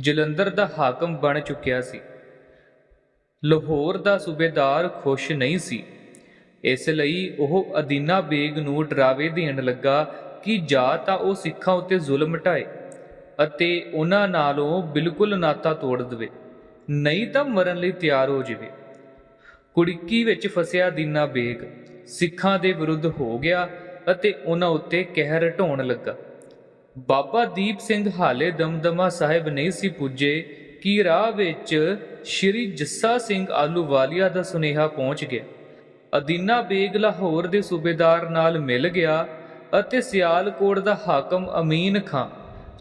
ਜਲੰਧਰ ਦਾ ਹਾਕਮ ਬਣ ਚੁੱਕਿਆ ਸੀ। ਲਾਹੌਰ ਦਾ ਸੂਬੇਦਾਰ ਖੁਸ਼ ਨਹੀਂ ਸੀ। ਇਸ ਲਈ ਉਹ ਅਦੀਨਾ ਬੇਗ ਨੂੰ ਡਰਾਵੇ ਦੇਣ ਲੱਗਾ ਕਿ ਜਾਂ ਤਾਂ ਉਹ ਸਿੱਖਾਂ ਉੱਤੇ ਜ਼ੁਲਮ ਢਾਏ ਅਤੇ ਉਹਨਾਂ ਨਾਲੋਂ ਬਿਲਕੁਲ ਨਾਤਾ ਤੋੜ ਦੇਵੇ, ਨਹੀਂ ਤਾਂ ਮਰਨ ਲਈ ਤਿਆਰ ਹੋ ਜਾਵੇ। ਕੁੜਕੀ ਵਿੱਚ ਫਸਿਆ ਦੀਨਾ ਬੇਗ ਸਿੱਖਾਂ ਦੇ ਵਿਰੁੱਧ ਹੋ ਗਿਆ ਅਤੇ ਉਹਨਾਂ ਉੱਤੇ ਕਹਿਰ ਢਾਉਣ ਲੱਗਾ। ਬਾਬਾ ਦੀਪ ਸਿੰਘ ਹਾਲੇ ਦਮਦਮਾ ਸਾਹਿਬ ਨਹੀਂ ਸੀ ਪੁੱਜੇ, ਕਿ ਰਾਹ ਵਿੱਚ ਸ਼੍ਰੀ ਜੱਸਾ ਸਿੰਘ ਆਲੂਵਾਲੀਆ ਦਾ ਸੁਨੇਹਾ ਪਹੁੰਚ ਗਿਆ। ਅਦੀਨਾ ਬੇਗ ਲਾਹੌਰ ਦੇ ਸੂਬੇਦਾਰ ਨਾਲ ਮਿਲ ਗਿਆ ਅਤੇ ਸਿਆਲਕੋਟ ਦਾ ਹਾਕਮ ਅਮੀਨ ਖਾਂ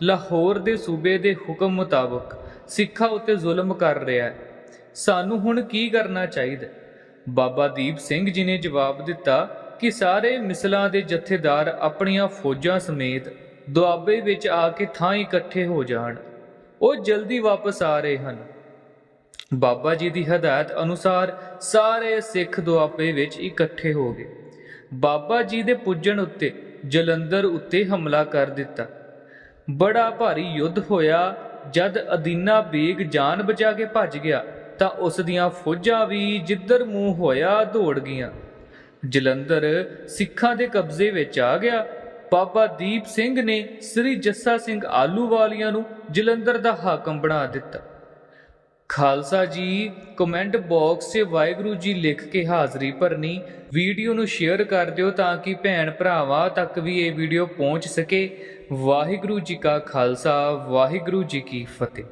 ਲਾਹੌਰ ਦੇ ਸੂਬੇ ਦੇ ਹੁਕਮ ਮੁਤਾਬਕ ਸਿੱਖਾਂ ਉੱਤੇ ਜ਼ੁਲਮ ਕਰ ਰਿਹਾ ਹੈ। ਸਾਨੂੰ ਹੁਣ ਕੀ ਕਰਨਾ ਚਾਹੀਦਾ ਬਾਬਾ ਦੀਪ ਸਿੰਘ ਜੀ ਨੇ ਜਵਾਬ ਦਿੱਤਾ ਕਿ ਸਾਰੇ ਮਿਸਲਾਂ ਦੇ ਜਥੇਦਾਰ ਆਪਣੀਆਂ ਫੌਜਾਂ ਸਮੇਤ ਦੁਆਬੇ ਵਿੱਚ ਆ ਕੇ ਥਾਂ ਇਕੱਠੇ ਹੋ ਜਾਣ। ਉਹ ਜਲਦੀ ਵਾਪਸ ਆ ਰਹੇ ਹਨ। ਬਾਬਾ ਜੀ ਦੀ ਹਦਾਇਤ ਅਨੁਸਾਰ ਸਾਰੇ ਸਿੱਖ ਦੁਆਬੇ ਵਿੱਚ ਇਕੱਠੇ ਹੋ ਗਏ। ਬਾਬਾ ਜੀ ਦੇ ਪੁੱਜਣ ਉੱਤੇ ਜਲੰਧਰ ਉੱਤੇ ਹਮਲਾ ਕਰ ਦਿੱਤਾ। ਬੜਾ ਭਾਰੀ ਯੁੱਧ ਹੋਇਆ। ਜਦ ਅਦੀਨਾ ਬੇਗ ਜਾਨ ਬਚਾ ਕੇ ਭੱਜ ਗਿਆ, ਤਾਂ ਉਸ ਦੀਆਂ ਫੌਜਾਂ ਵੀ ਜਿੱਧਰ ਮੂੰਹ ਹੋਇਆ ਦੌੜ ਗਈਆਂ। ਜਲੰਧਰ ਸਿੱਖਾਂ ਦੇ ਕਬਜ਼ੇ ਵਿੱਚ ਆ ਗਿਆ। ਬਾਬਾ ਦੀਪ ਸਿੰਘ ਨੇ ਸ੍ਰੀ ਜੱਸਾ ਸਿੰਘ ਆਲੂਵਾਲੀਆਂ ਨੂੰ ਜਲੰਧਰ ਦਾ ਹਾਕਮ ਬਣਾ ਦਿੱਤਾ। ਖਾਲਸਾ ਜੀ ਕਮੈਂਟ ਬਾਕਸ 'ਚ ਵਾਹਿਗੁਰੂ ਜੀ ਲਿਖ ਕੇ ਹਾਜ਼ਰੀ ਭਰਨੀ, ਵੀਡੀਓ ਨੂੰ ਸ਼ੇਅਰ ਕਰ ਦਿਓ ਤਾਂ ਕਿ ਭੈਣ ਭਰਾਵਾਂ ਤੱਕ ਵੀ ਇਹ ਵੀਡੀਓ ਪਹੁੰਚ ਸਕੇ। ਵਾਹਿਗੁਰੂ ਜੀ ਕਾ ਖਾਲਸਾ, ਵਾਹਿਗੁਰੂ ਜੀ ਕੀ ਫਤਿਹ।